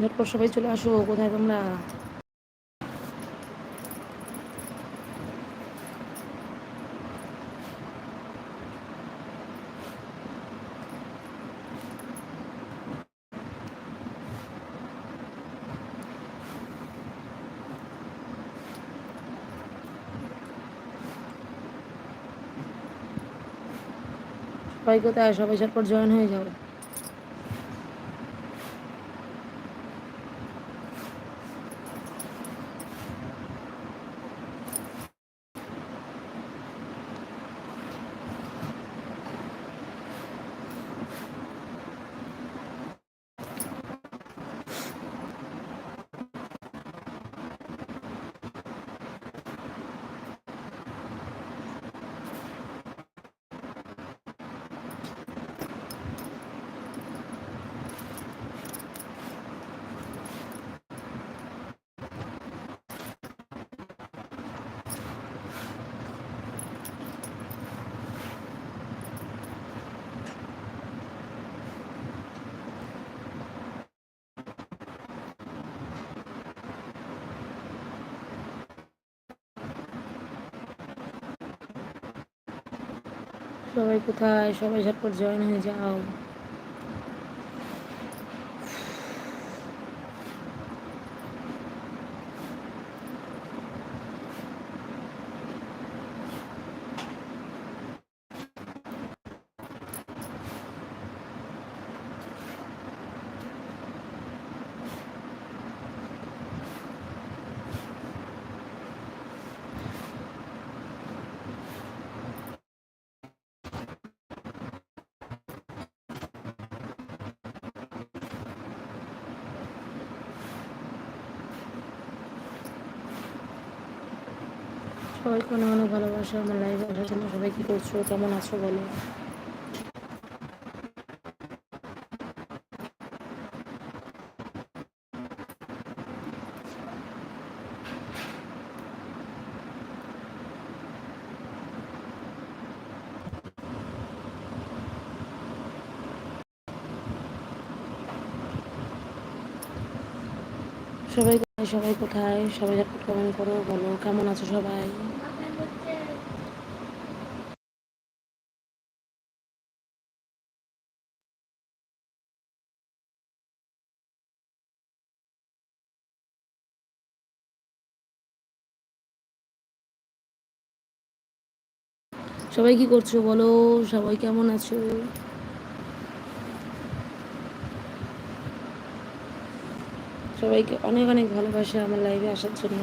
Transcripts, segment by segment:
ঝটপট সবাই চলে আসো কোথায় তোমরা? সবাই কোথায়? সবাই ঝটপট জয়েন হয়ে যাও। সবাই কোথায়? সবাই ঝটপট জয়েন হয়ে যাও। সবাইকে অনেক অনেক ভালোবাসা আমার লাইভে আসার জন্য সবাই কী করছ? কেমন আছো বলো? সবাই সবাই কোথায়? সবাই ঝটপট কমেন্ট করো, বলো। কেমন আছো সবাই? সবাই কি করছ বলো? সবাই কেমন আছো? সবাইকে অনেক অনেক ভালোবাসা আমার লাইভে আসার জন্য।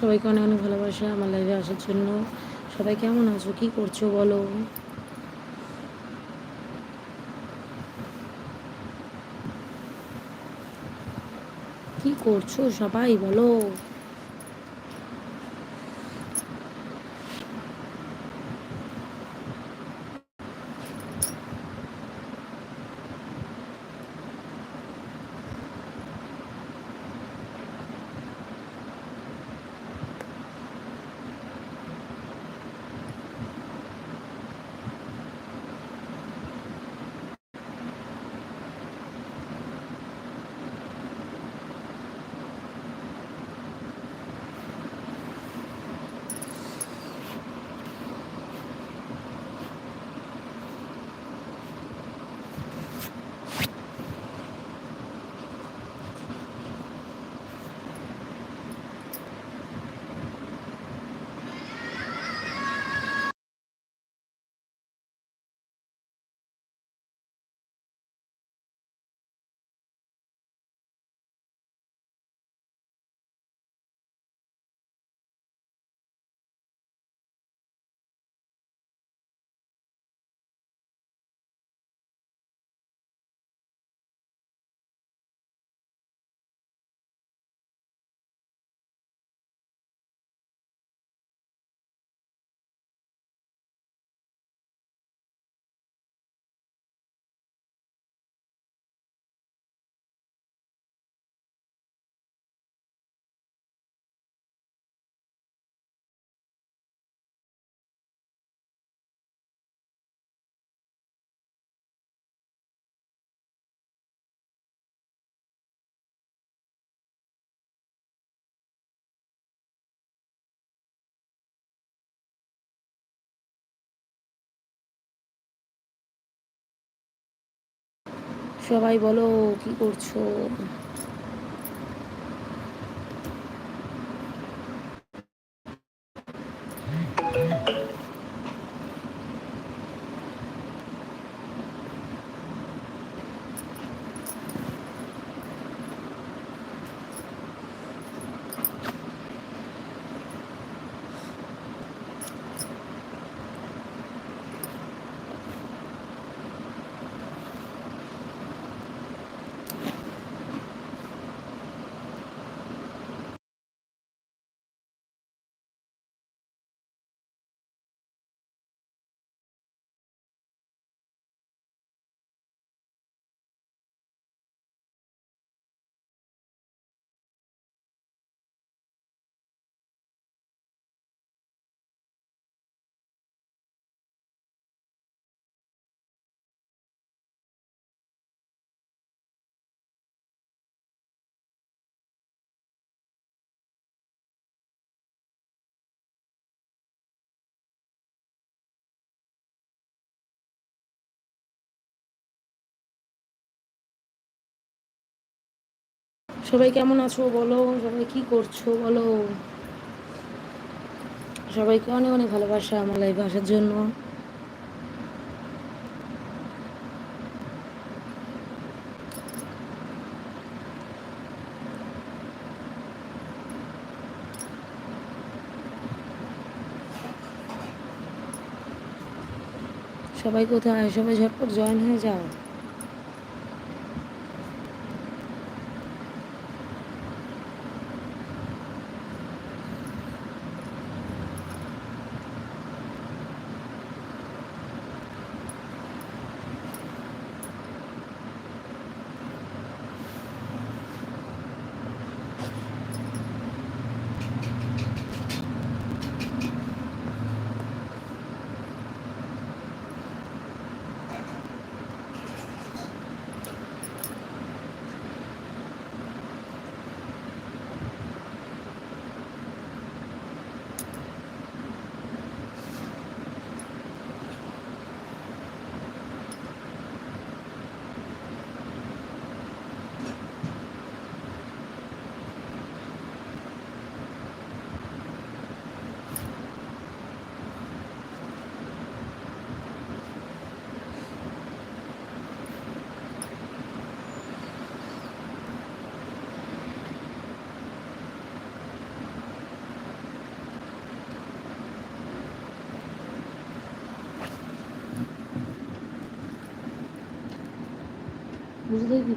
সবাইকে অনেক অনেক ভালোবাসা, আমার লাইভে আসার জন্য। সবাই কেমন আছো? কী করছ বলো? কি করছ সবাই বলো? সবাই বলো কি করছ? সবাই কেমন আছো বলো? সবাই কি করছ বলো? সবাইকে অনেক অনেক ভালোবাসা আমার লাইভে আসার জন্য। সবাই কোথায়? সবাই ঝটপট জয়েন হয়ে যাও। বুঝলেই কি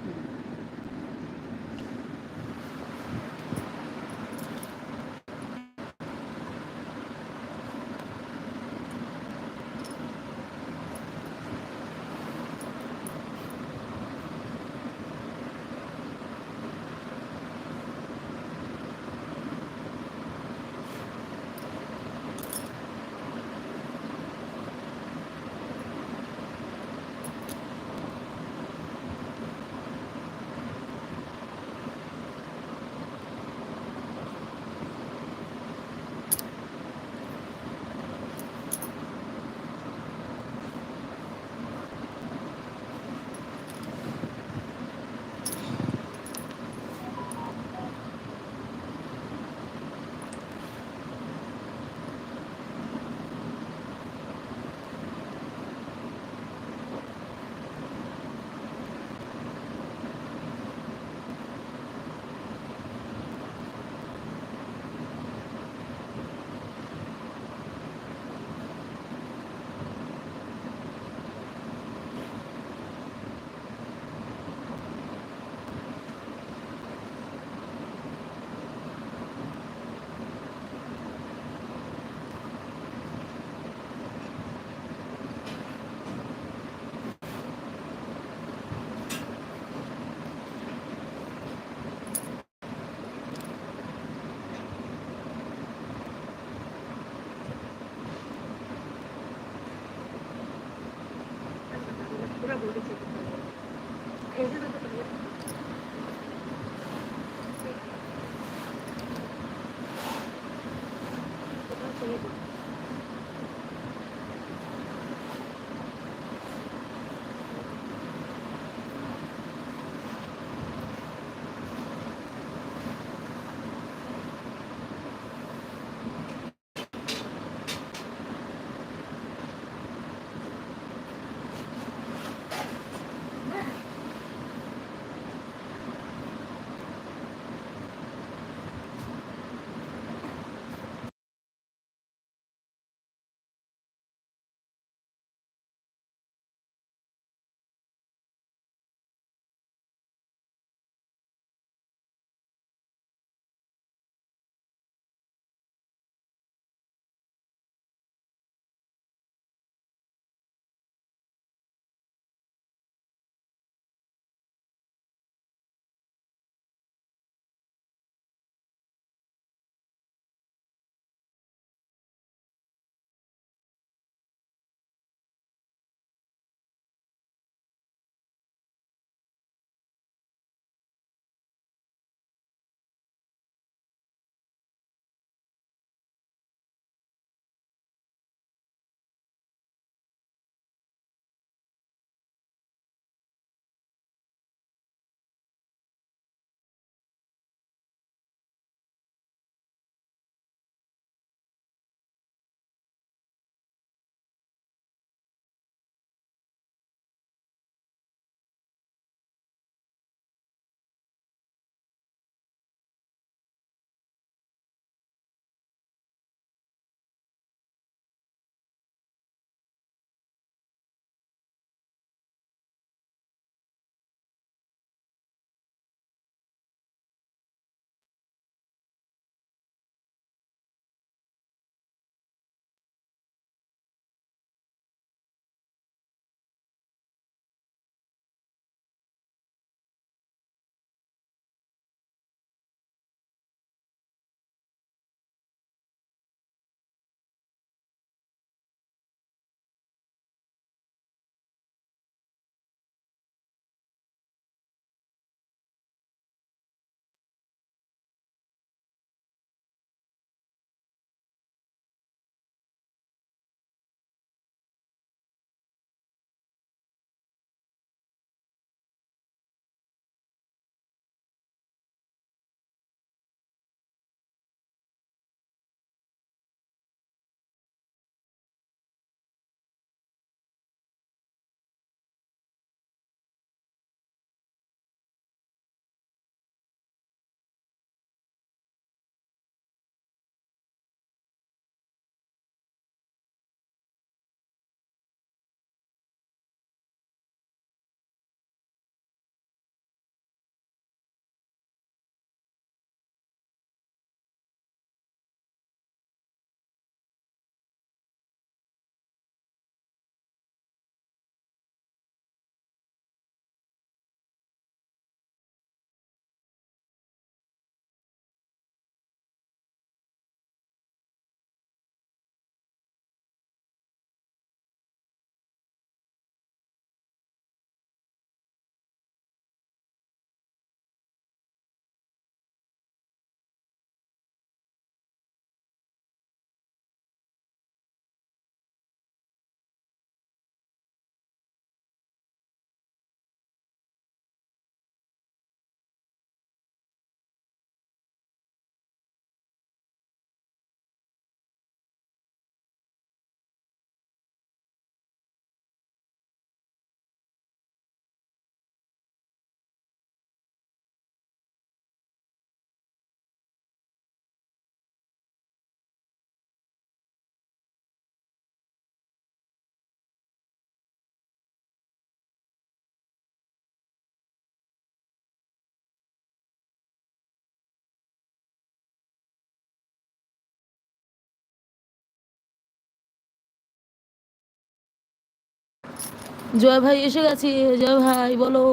জয় ভাই এসে গেছে, জয় ভাই, বলো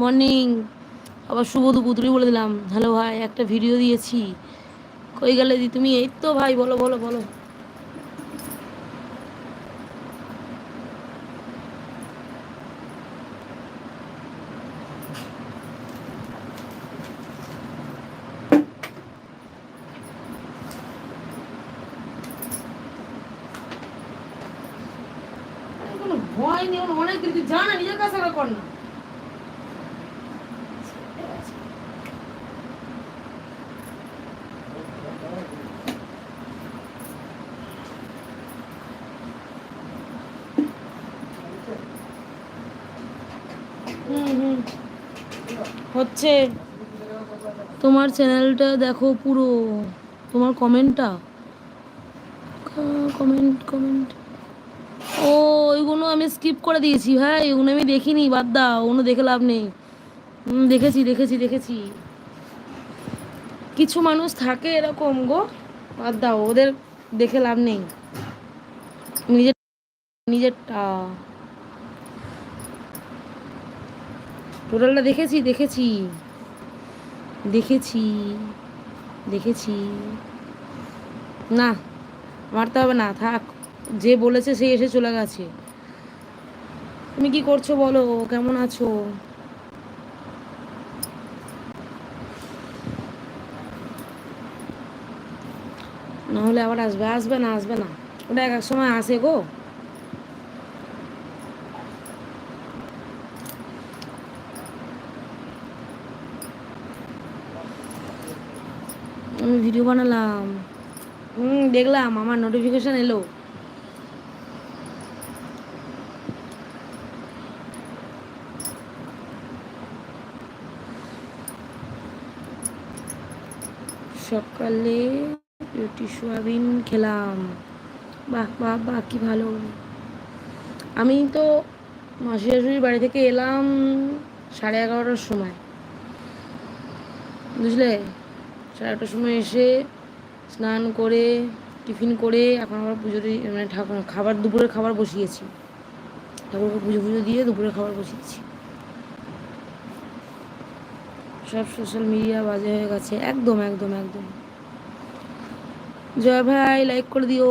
মর্নিং আবার শুভ দুপুরি বলে দিলাম, হ্যালো ভাই, একটা ভিডিও দিয়েছি। কই গেলে দি, তুমি এই তো ভাই, বলো বলো বলো কোনো ভয় নেই ওর অনেক কিছু জানা নিজের কাছে আবার কর না হুম হুম হচ্ছে তোমার চ্যানেলটা দেখো পুরো। তোমার কমেন্টটা কমেন্ট কমেন্ট ও, ওইগুলো আমি স্কিপ করে দিয়েছি। ভাই ওগুলো আমি দেখিনি, বাদ দাও, ওগুলো দেখে লাভ নেই। দেখেছি দেখেছি দেখেছি। কিছু মানুষ থাকে এরকম গো, বাদ দাও, ওদের দেখে লাভ নেই। নিজের, নিজেরটা। টোটালটা দেখেছি দেখেছি। দেখেছি দেখেছি। না মারতে হবে না, থাক। যে বলেছে সে এসে চলে গেছে। তুমি কি করছ বলো, কেমন আছো? না হলে আবার আসবে আসবে না আসবে না। ওটা এক এক সময় আসে গো। আমি ভিডিও বানালাম। হুম, দেখলাম, আমার নোটিফিকেশন এলো। সকালে রুটি, সোয়াবিন খেলাম। বাহ বাহ বাহ, কি ভালো। আমি তো মাসি শাশুড়ির বাড়ি থেকে এলাম সাড়ে এগারোটার সময়। বুঝলে? সাড়ে আটটার সময় এসে স্নান করে, টিফিন করে, এখন আবার পুজো মানে ঠাকুর, খাবার, দুপুরের খাবার বসিয়েছি। ঠাকুরকে পুজো পুজো দিয়ে দুপুরের খাবার বসিয়েছি। সব সোশ্যাল মিডিয়া বাজে হয়ে গেছে। একদম একদম একদম। জয় ভাই লাইক করে দিও।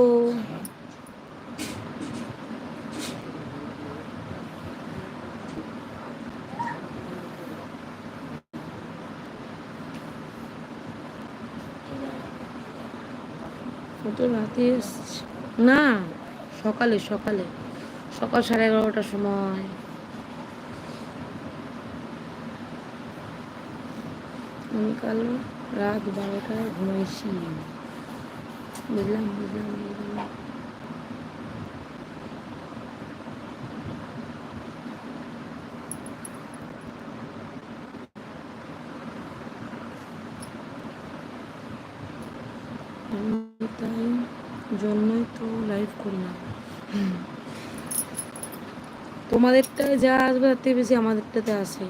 তো রাতে এসছি। না, সকালে সকালে। সকাল সাড়ে এগারোটার সময়। আমি কাল রাত বারোটায় ঘুমাইছি। বুঝলাম বুঝলাম বুঝলাম আমি তাই জন্যই তো লাইভ করি না তোমাদেরটায় যা আসবে, তার থেকে বেশি আমাদেরটাতে আসে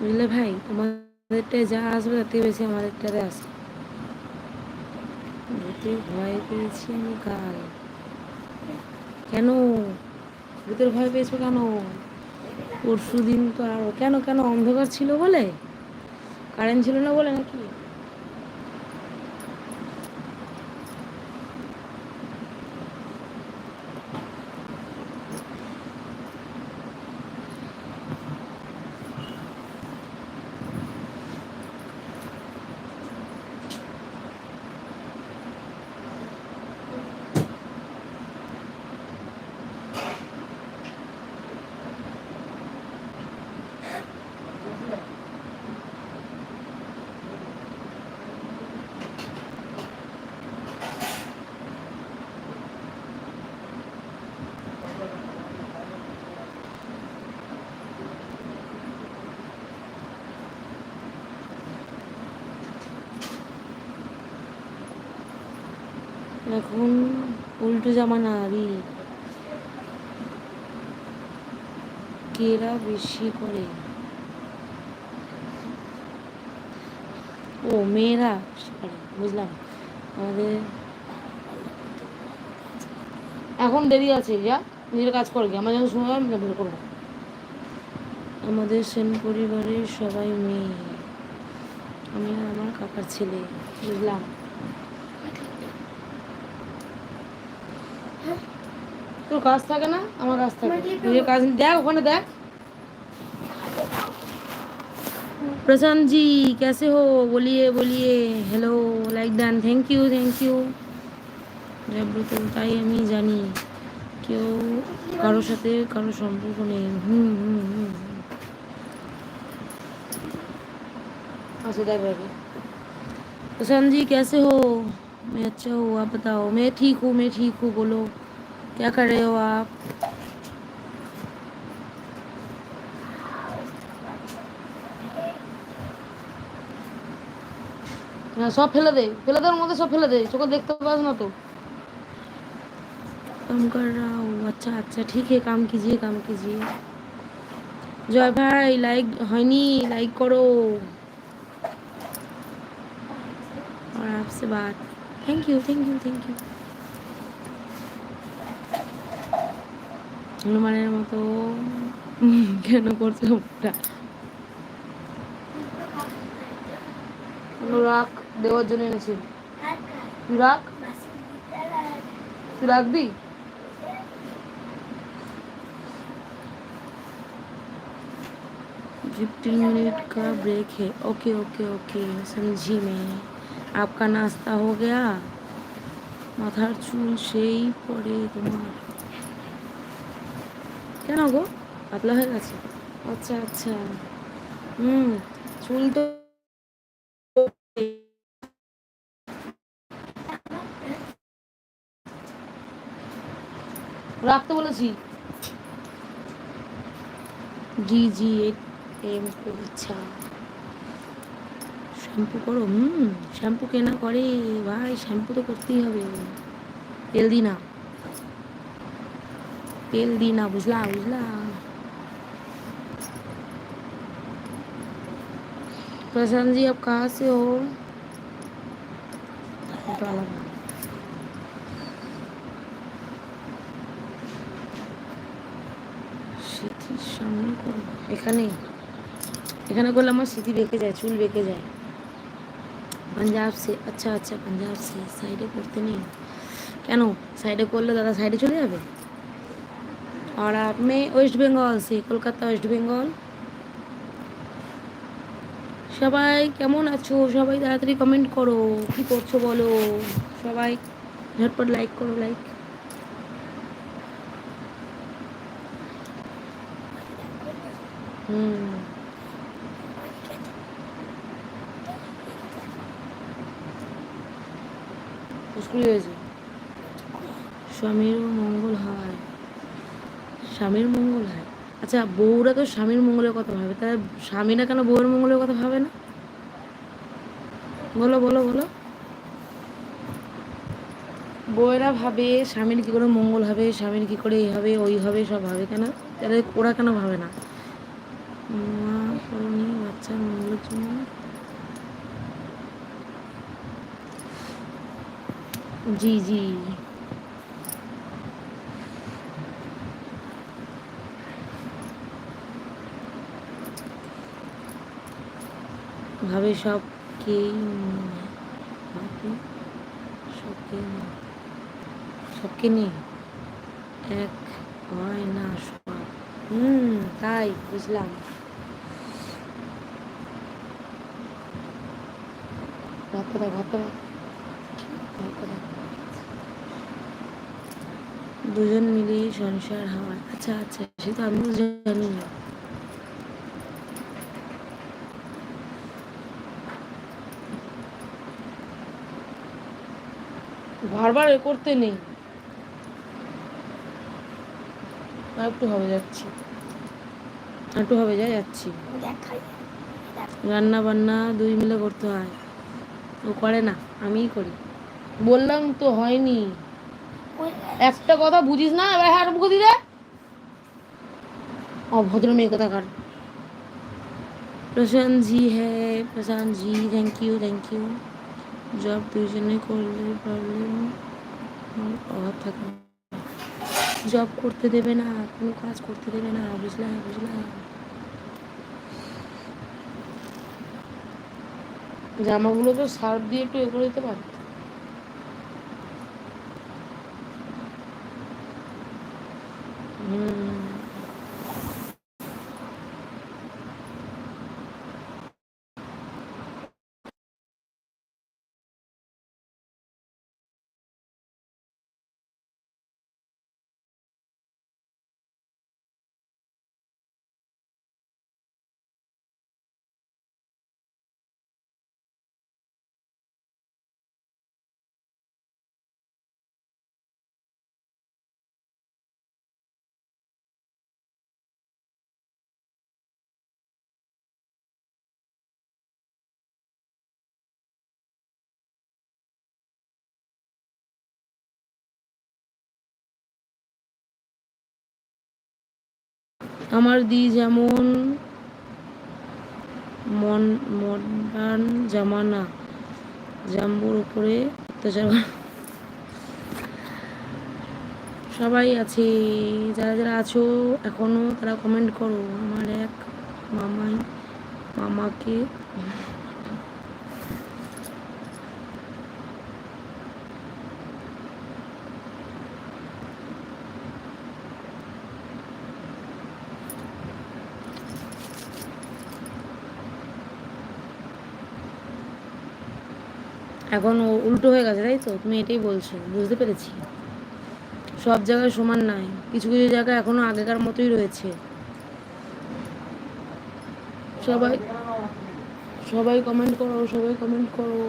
বুঝলে ভাই? তোমাদেরটায় যা আসবে, তার থেকে বেশি আমাদেরটাতে আসে ভয় পেয়েছি আমি কাল। কেন? ভূতের ভয় পেয়েছ কেন? পরশু দিন তো আর কেন কেন অন্ধকার ছিল বলে? কারেন্ট ছিল না বলে নাকি? এখন উল্টো জামানা রি কেরা বেশি করে? ও, মেয়েরা বুঝলাম। আমাদের এখন দেরি আছে, যা, নিজের কাজ করবি আমার যখন সময় হবে আমি বের করব। আমাদের সেন পরিবারের সবাই মেয়ে। আমি আমার কাকার ছেলে, বুঝলাম। তোর কাজ থাকে না আমার কাজ থাকে নিজের কাজ দেখ ওখানে দেখ प्रशांत जी कैसे हो बोलिए बोलिए hello like done thank you thank you Joybrata তাই আমি জানি কেউ কারোর সাথে কারোর সম্পর্ক নেই হুম হুম হুম अच्छा देख रहे प्रशांत जी कैसे हो मैं अच्छा हूँ आप बताओ मैं ठीक हूँ मैं ठीक हूँ बोलो क्या कर रहे हो आप হ্যাঁ সব ফেলে দে ফেলে দেওয়ার মধ্যে সব ফেলে দে চোখে দেখতে পাস না তো काम कर रहा हूँ अच्छा अच्छा ठीक है काम कीजिए काम कीजिए জয় ভাই লাইক হয়নি লাইক করো और आपसे बात thank you thank you thank you হনুমানের মতো উম, কেন করছে ওটা অনুরাগ দেওয়ার জন্য এনেছি তুই রাখ তুই রাখবি फिफ्टीन मिनट का ब्रेक है ओके ओके ओके समझी मैं आपका नाश्ता हो गया মাথার চুল সেই পরে তোমার কেন গো পাতলা হয়ে গেছে আচ্ছা আচ্ছা হুম চুল তো রাখতে বলেছি জি জি এই মুখে ইচ্ছা শ্যাম্পু করো হুম শ্যাম্পু কেনা করে ভাই শ্যাম্পু তো করতেই হবে তেল দি না তেল দি না বুঝলা বুঝলা प्रशांत जी आप कहाँ से हो फोटो अलग है। স্মৃতির সামনে করবো এখানে এখানে করলে আমার স্মৃতি বেঁকে যায় চুল বেঁকে যায় পাঞ্জাব সে আচ্ছা আচ্ছা পাঞ্জাব সে সাইডে করতে নেই। কেন? সাইডে করলে দাদা সাইডে চলে যাবে? আর আপনি ওয়েস্ট বেঙ্গল সে, কলকাতা ওয়েস্ট বেঙ্গল সবাই কেমন আছো? সবাই তাড়াতাড়ি কমেন্ট করো। কি করছ বলো? সবাই ঝটপট লাইক করো লাইক হুম। হয়েছে স্বামীর মঙ্গল হয়। স্বামীর মঙ্গল হয়। আচ্ছা বউরা তো স্বামীর মঙ্গলের কথা ভাবে, তাহলে স্বামীরা কেন বউয়ের মঙ্গলের কথা ভাবে না? বলো বলো বলো। বউয়েরা ভাবে, স্বামীর কী করে মঙ্গল হবে, স্বামীর কী করে এই হবে, ওই হবে, সব ভাবে কেন? তাহলে ওরা কেন ভাবে না? মা বাচ্চার মঙ্গলের জন্য জি জি। ভাবে সবকেই ভাবে সবকে সবকে নিয়ে এক হয় না সব। হুম, তাই বুঝলাম। ভাত দাও ভাত দাও ভাত দাও। দুজন মিলে সংসার হয় আচ্ছা আচ্ছা সে তো আমিও জানি না। বারবার এ করতে নেই। আর একটু হবে যাচ্ছি। একটু হবে যা যাচ্ছি। রান্না বান্না দুই মিলে করতে হয়। ও করে না আমিই করি। বললাম তো হয়নি। একটা কথা বুঝিস না? এবার হ্যাঁ বুঝে দিলে অভদ্র মেয়ে কথা কার প্রশান্ত জি হ্যাঁ Prashant ji thank you thank you job দুইজনে করলে প্রবলেম অভাব থাকে। না। জব করতে দেবে না কোনো কাজ করতে দেবে না বুঝলা বুঝলা। জামাগুলো তো সার্ফ দিয়ে একটু এ করে দিতে পারত। হুম আমার দি যেমন মন মডার্ন জামানা, জাম্বুর উপরে অত্যাচার সবাই আছে। যারা যারা আছো, এখনও তারা কমেন্ট করো। আমার এক মামাই, মামাকে এখন উল্টো হয়ে গেছে, তাই তো? তুমি এটাই বলছো, বুঝতে পেরেছি। সব জায়গায় সমান নাই, কিছু কিছু জায়গা এখনও আগেকার মতোই রয়েছে। সবাই সবাই কমেন্ট করো, সবাই কমেন্ট করো।